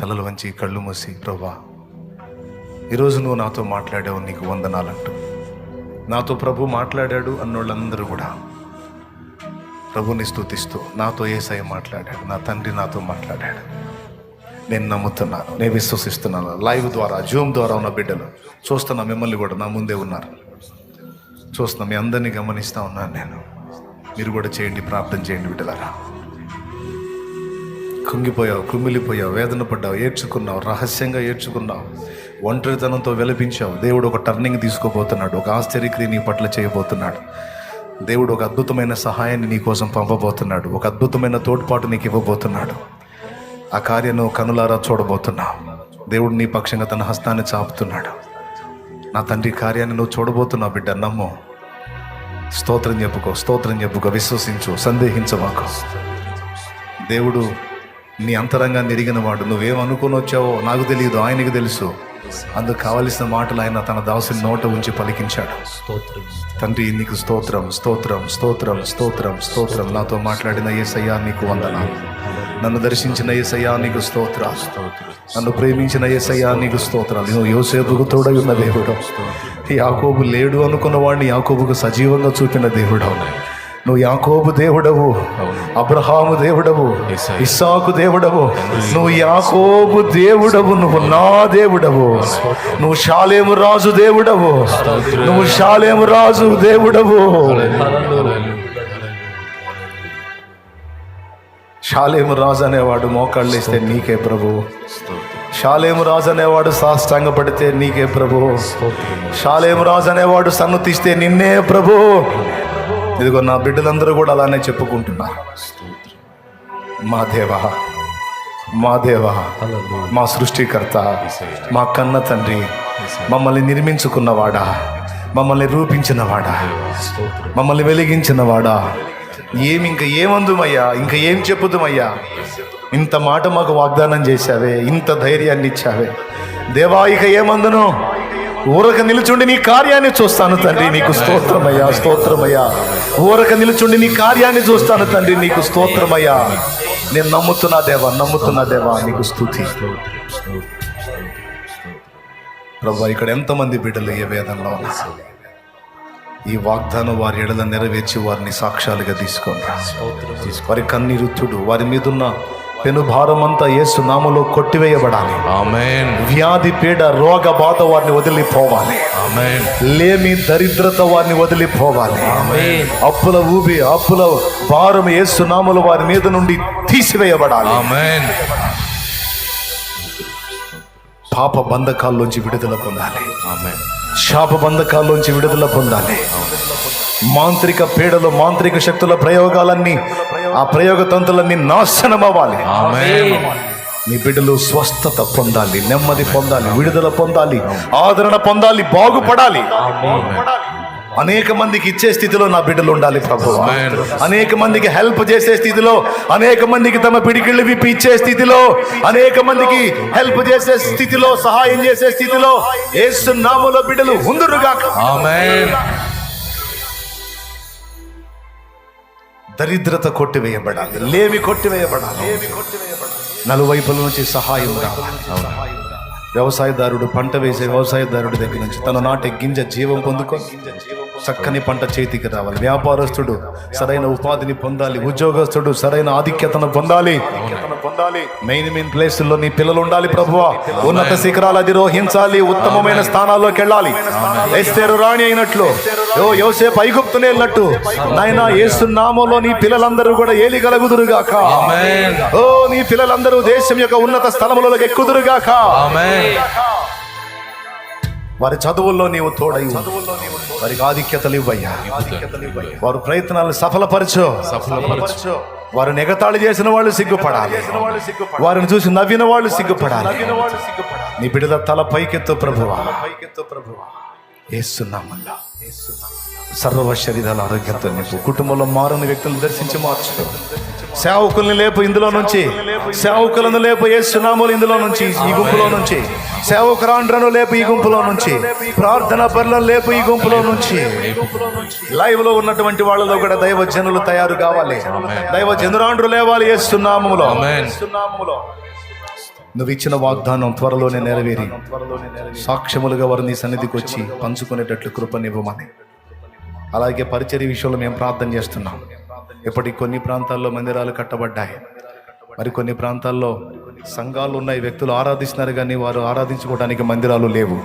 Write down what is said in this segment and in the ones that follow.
తలలు వంచి కళ్ళు మూసి ప్రభా ఈరోజు నువ్వు నాతో మాట్లాడావు నీకు వందనాలంటూ. నాతో ప్రభు మాట్లాడాడు అన్నోళ్ళందరూ కూడా. ప్రభుని స్థుతిస్తూ నాతో ఏసై మాట్లాడాడు నా తండ్రి నాతో మాట్లాడాడు. నేను నమ్ముతున్నాను నేను విశ్వసిస్తున్నాను. లైవ్ ద్వారా జూమ్ ద్వారా ఉన్న బిడ్డలు చూస్తున్నా మిమ్మల్ని కూడా నా ముందే ఉన్నారు. చూస్తున్నా మీ అందరినీ గమనిస్తూ ఉన్నాను నేను. మీరు కూడా చేయండి ప్రార్థన చేయండి బిడ్డలారా. కుంగిపోయావు కుమిలిపోయావు వేదన పడ్డావు ఏడ్చుకున్నావు రహస్యంగా ఏడ్చుకున్నావు ఒంటరితనంతో విలపించావు. దేవుడు ఒక టర్నింగ్ తీసుకోబోతున్నాడు ఒక ఆశ్చర్యక్రియ నీ పట్ల చేయబోతున్నాడు. దేవుడు ఒక అద్భుతమైన సహాయాన్ని నీ కోసం పంపబోతున్నాడు ఒక అద్భుతమైన తోడ్పాటు నీకు ఇవ్వబోతున్నాడు. ఆ కార్యను కనులారా చూడబోతున్నావు. దేవుడు నీ పక్షంగా తన హస్తాన్ని చాపుతున్నాడు. నా తండ్రి కార్యాన్ని నువ్వు చూడబోతున్నావు బిడ్డ. నమ్ము. స్తోత్రం చెప్పుకో స్తోత్రం చెప్పుకో విశ్వసించు సందేహించమాకు దేవుడు నీ అంతరంగాన్ని ఎరిగిన వాడు. నువ్వేమనుకుని వచ్చావో నాకు తెలియదు ఆయనకు తెలుసు. అందుకు కావలసిన మాటలు ఆయన తన దాసుని నోట ఉంచి పలికించాడు. తండ్రి నీకు స్తోత్రం స్తోత్రం స్తోత్రం స్తోత్రం స్తోత్రం. నాతో మాట్లాడిన ఏసయ్యా నీకు వందనా నన్ను దర్శించిన ఏసయ్యా నీకు స్తోత్ర నన్ను ప్రేమించిన ఏసయ్యా నీకు స్తోత్రాలు. నువ్వు యోసేపుకు తోడై ఉన్న దేవుడు. యాకోబు లేడు అనుకున్న వాడిని యాకోబుకు సజీవంగా చూపిన దేవుడు. నువ్వు యాకోబు దేవుడవు అబ్రహాము దేవుడవు ఇస్సాకు దేవుడవు నువ్వు యాకోబు దేవుడవు నువ్వు నా దేవుడవు. నువ్వు షాలేము రాజు దేవుడవు నువ్వు షాలేము రాజు దేవుడవు. షాలేము రాజు అనేవాడు మోకాళ్ళు వేస్తే నీకే ప్రభు. షాలేము రాజు అనేవాడు సాష్టాంగ పడితే నీకే ప్రభు. షాలేము రాజు అనేవాడు సన్ను తీస్తే నిన్నే ప్రభు. ఇదిగో నా బిడ్డలందరూ కూడా అలానే చెప్పుకుంటున్నారు. మా దేవా మా దేవా మా సృష్టికర్త మా కన్న తండ్రి మమ్మల్ని నిర్మించుకున్నవాడా మమ్మల్ని రూపించినవాడా మమ్మల్ని వెలిగించినవాడా. ఏమి ఇంకా ఏమందుమయ్యా ఇంకా ఏం చెప్పుదుమయ్యా? ఇంత మాట మాకు వాగ్దానం చేశావే ఇంత ధైర్యాన్ని ఇచ్చావే. దేవా ఇక ఏమందును? ఊరక నిలుచుండి నీ కార్యాన్ని చూస్తాను తండ్రి నీకు స్తోత్రమయ్యా స్తోత్రమయ్యా. ఊరక నిలుచుండి నీ కార్యాన్ని చూస్తాను తండ్రి నీకు స్తోత్రమయ్యా. నేను నమ్ముతున్నా దేవా నమ్ముతున్నా దేవా నీకు స్థుతి. ప్రభు ఇక్కడ ఎంతమంది బిడ్డలు ఏ వేదంలో ఈ వాగ్దానం వారి ఎడల నెరవేర్చి వారిని సాక్ష్యాలుగా తీసుకోండి. వారి కన్నీరుతుడు వారి మీదున్న పెనుభారం అంతా యేసు నామలో కొట్టివేయబడాలి. వ్యాధి పీడ రోగ బాధ వారిని వదిలిపోవాలి. లేమి దరిద్రత వారిని వదిలిపోవాలి. అప్పుల ఊబి అప్పుల భారం యేసు నామలు వారి మీద నుండి తీసివేయబడాలి. పాప బంధకాల్లోంచి విడుదల పొందాలి. శాప బంధకాల్లోంచి విడుదల పొందాలి. మాంత్రిక పీడలు మాంత్రిక శక్తుల ప్రయోగాలన్నీ ఆ ప్రయోగ తంతులన్నీ నాశనం అవ్వాలి మీ బిడ్డలు స్వస్థత పొందాలి నెమ్మది పొందాలి విడుదల పొందాలి ఆదరణ పొందాలి బాగుపడాలి. అనేక మందికి ఇచ్చే స్థితిలో నా బిడ్డలు ఉండాలి ప్రభు. అనేక మందికి హెల్ప్ చేసే స్థితిలో అనేక మందికి తమ పిడికిళ్ళు విప్పి ఇచ్చే స్థితిలో అనేక మందికి హెల్ప్ చేసే స్థితిలో సహాయం చేసే స్థితిలో యేసు నామములో బిడ్డలు ఉందురుగాక. ఆమేన్. దరిద్రత కొట్టివేయబడాలి లేవి కొట్టివేయబడాలి. నలువైపుల నుంచి సహాయం రావాలి. వ్యవసాయదారుడు పంట వేసే వ్యవసాయదారుడి దగ్గర నుంచి తన నాటి గింజ జీవం పొందుకొని చక్కని పంట చేతికి రావాలి. వ్యాపారస్తుడు సరైన ఉపాధిని పొందాలి. ఉద్యోగస్తుడు సరైన ఆధిక్యతను పొందాలి. పొందాలి మెయిన్ మెయిన్ ప్లేసుల్లో నీ పిల్లలు ఉండాలి ప్రభువా. ఉన్నత శిఖరాలు అధిరోహించాలి. ఉత్తమమైన స్థానాల్లోకి వెళ్ళాలి. ఎస్తేరు రాణి అయినట్లు. యోసేపు ఐగుప్తునే వెళ్ళినట్టు నాయన ఏసునామంలో నీ పిల్లలందరూ కూడా ఏలిగలుగుదురుగాక. ఆమేన్. ఓ నీ పిల్లలందరూ దేశం యొక్క ఉన్నత స్థలములకు ఎక్కుదురుగాక. ఆమేన్. వారి చదువుల్లో నీవు తోడై. వారికి ఆధిక్యతలు ఇవ్వయ్యా. వారి ప్రయత్నాలను సఫలపరచు. సఫలపరచు. వారిని ఎగతాళి చేసిన వాళ్ళు సిగ్గుపడాలి. వారిని చూసి నవ్విన వాళ్ళు సిగ్గుపడాలి. నీ బిడ్డల తల పైకెత్తు ప్రభువా. ఏస్తున్నామల్లా సర్వ శరీరాల ఆరోగ్యంతో నింపు. కుటుంబంలో మారని వ్యక్తులను దర్శించి మార్చు సేవకుల్ని లేపు ఇందులో నుంచి. సేవకులను లేపు ఏసునాములు ఇందులో నుంచి ఈ గుంపులో నుంచి. సేవకురాండ్రను లేపు ఈ గుంపులో నుంచి. ప్రార్థన పనులను లేపు ఈ గుంపులో నుంచి. లైవ్లో ఉన్నటువంటి వాళ్ళలో కూడా దైవ జనులు తయారు కావాలి. దైవ జనురాండ్రు లేవాలి ఏసునామములో. ఆమేన్. నువ్వు ఇచ్చిన వాగ్దానం త్వరలోనే నెరవేరి. సాక్ష్యములుగా వారు నీ సన్నిధికి వచ్చి పంచుకునేటట్లు కృపనివ్వమని అలాగే పరిచర్య విషయంలో మేము ప్రార్థన చేస్తున్నాం. ఇప్పటికి కొన్ని ప్రాంతాల్లో మందిరాలు కట్టబడ్డాయి. మరి కొన్ని ప్రాంతాల్లో సంఘాలు ఉన్నాయి వ్యక్తులు ఆరాధిస్తున్నారు కానీ వారు ఆరాధించుకోవడానికి మందిరాలు లేవు.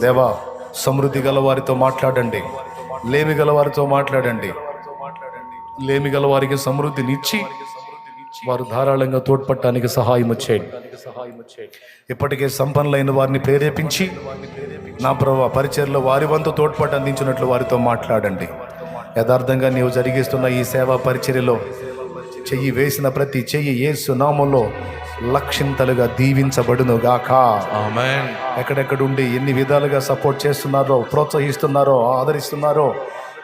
దేవా సమృద్ధి గల వారితో మాట్లాడండి. లేమి గల వారితో మాట్లాడండి. లేమి గల వారికి సమృద్ధినిచ్చి వారు ధారాళంగా తోడ్పడటానికి సహాయం చేయండి ఇప్పటికే సంపన్నులైన వారిని ప్రేరేపించి నా ప్రభావ పరిచయలో వారి వంతు తోడ్పాటు అందించినట్లు వారితో మాట్లాడండి. యథార్థంగా నీవు జరిగిస్తున్న ఈ సేవా పరిచర్యలో చెయ్యి వేసిన ప్రతి చెయ్యి యేసు నామంలో లక్షింతలుగా దీవించబడును గాక ఆమెన్. ఎక్కడెక్కడుండి ఎన్ని విధాలుగా సపోర్ట్ చేస్తున్నారో ప్రోత్సహిస్తున్నారో ఆదరిస్తున్నారో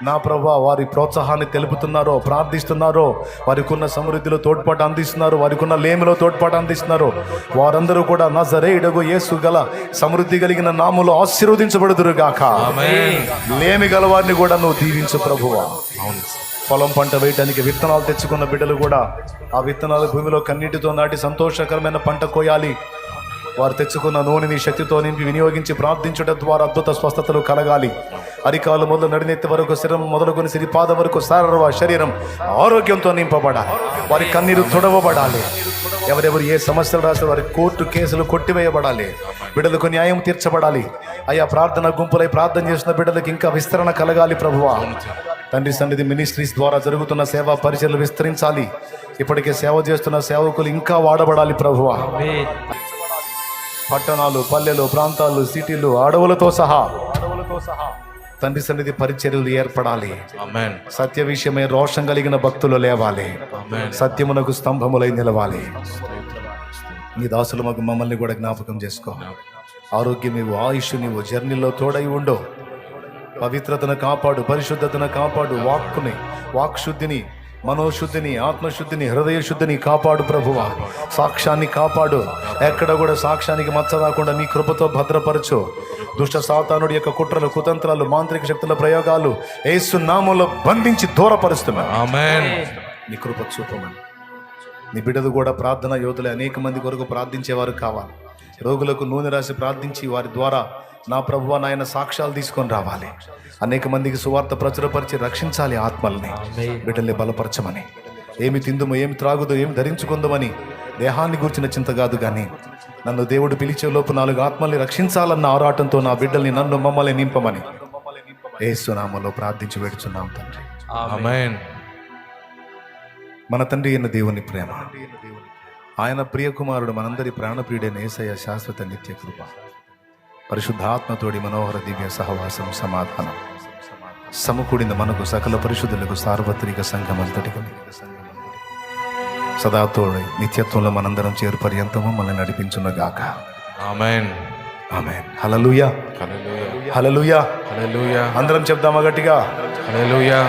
నా ప్రభా వారి ప్రోత్సాహాన్ని తెలుపుతున్నారో ప్రార్థిస్తున్నారో వారికి ఉన్న సమృద్ధిలో తోడ్పాటు అందిస్తున్నారు వారికి ఉన్న లేమిలో తోడ్పాటు అందిస్తున్నారు. వారందరూ కూడా నా జరేయుడగు యేసు గల సమృద్ధి కలిగిన నాములో ఆశీర్వదించబడుదురు గాక లేమి గల వారిని కూడా నువ్వు దీవించు ప్రభువా. అవును. పొలం పంట వేయడానికి విత్తనాలు తెచ్చుకున్న బిడ్డలు కూడా ఆ విత్తనాలు భూమిలో కన్నీటితో నాటి సంతోషకరమైన పంట కోయాలి. వారు తెచ్చుకున్న నూనెని శక్తితో నింపి వినియోగించి ప్రార్థించడం ద్వారా అద్భుత స్వస్థతలు కలగాలి. అరికాలు మొదలు నడినెత్తి వరకు శిరం మొదలుకొని సిరిపాద వరకు సర్వ శరీరం ఆరోగ్యంతో నింపబడాలి. వారి కన్నీరు తుడవబడాలి. ఎవరెవరు ఏ సమస్యలు రాసిన వారి కోర్టు కేసులు కొట్టివేయబడాలి. బిడ్డలకు న్యాయం తీర్చబడాలి. అయ్యా ప్రార్థన గుంపులై ప్రార్థన చేసిన బిడ్డలకు ఇంకా విస్తరణ కలగాలి ప్రభువా. తండ్రి సన్నిధి మినిస్ట్రీస్ ద్వారా జరుగుతున్న సేవా పరిచయలు విస్తరించాలి. ఇప్పటికే సేవ చేస్తున్న సేవకులు ఇంకా వాడబడాలి ప్రభువా. పట్టణాలు పల్లెలు ప్రాంతాలు సిటీలు అడవులతో సహా తండ్రి సన్నిధి పరిచర్యలు ఏర్పడాలి. సత్య విషయమై రోషం కలిగిన భక్తులు లేవాలి. సత్యమునకు స్తంభములై నిలవాలి. నీ దాసులు మాకు మమ్మల్ని కూడా జ్ఞాపకం చేసుకో. ఆరోగ్యం నీవు ఆయుష్ నీవు జర్నీలో తోడై ఉండు. పవిత్రతను కాపాడు పరిశుద్ధతను కాపాడు వాక్కుని వాక్శుద్ధిని మనోశుద్ధిని ఆత్మశుద్ధిని హృదయ శుద్ధిని కాపాడు ప్రభువా. సాక్ష్యాన్ని కాపాడు. ఎక్కడ కూడా సాక్ష్యానికి మచ్చ రాకుండా నీ కృపతో భద్రపరచు. దుష్ట సాతానుడి యొక్క కుట్రలు కుతంత్రాలు మాంత్రిక శక్తుల ప్రయోగాలు ఏసు నామంలో బంధించి దూరపరుస్తున్నా ఆమెన్. నీ కృప చూపమని. నీ బిడ్డలు కూడా ప్రార్థన యోధులే అనేక మంది కొరకు ప్రార్థించేవారు కావాలి. రోగులకు నూనె రాసి ప్రార్థించి వారి ద్వారా నా ప్రభువ నాయన సాక్ష్యాలు తీసుకొని రావాలి. అనేక మందికి సువార్త ప్రచురపరిచి రక్షించాలి ఆత్మల్ని. బిడ్డల్ని బలపరచమని. ఏమి తిందుమో ఏమి త్రాగుదో ఏమి ధరించుకుందామని దేహాన్ని గూర్చిన చింత కాదు కానీ నన్ను దేవుడు పిలిచే లోపు నాలుగు ఆత్మల్ని రక్షించాలన్న ఆరాటంతో నా బిడ్డల్ని నన్ను మమ్మల్ని నింపమని. ఏసునామలో ప్రార్థించి వేడుచున్నాం తండ్రి. ఆమెన్. మన తండ్రి అయిన దేవుని ప్రేమ. ఆయన ప్రియకుమారుడు మనందరి ప్రాణప్రియుడైన ఏసయ్య శాశ్వత నిత్య కృప. పరిశుద్ధాత్మతోడి మనోహర దివ్య సహవాసం సమాధానం. సమకూడిన మనకు సకల పరిశుద్ధులకు సార్వత్రిక సంఘమంతటికి సదాతోడి నిత్యత్వంలో మనందరం చేరు పర్యంతము మనల్ని నడిపించున్నగాక ఆమెన్. ఆమె హలలుయా హలలుయా అందరం చెప్దామా గట్టిగా? హల్లెలూయా.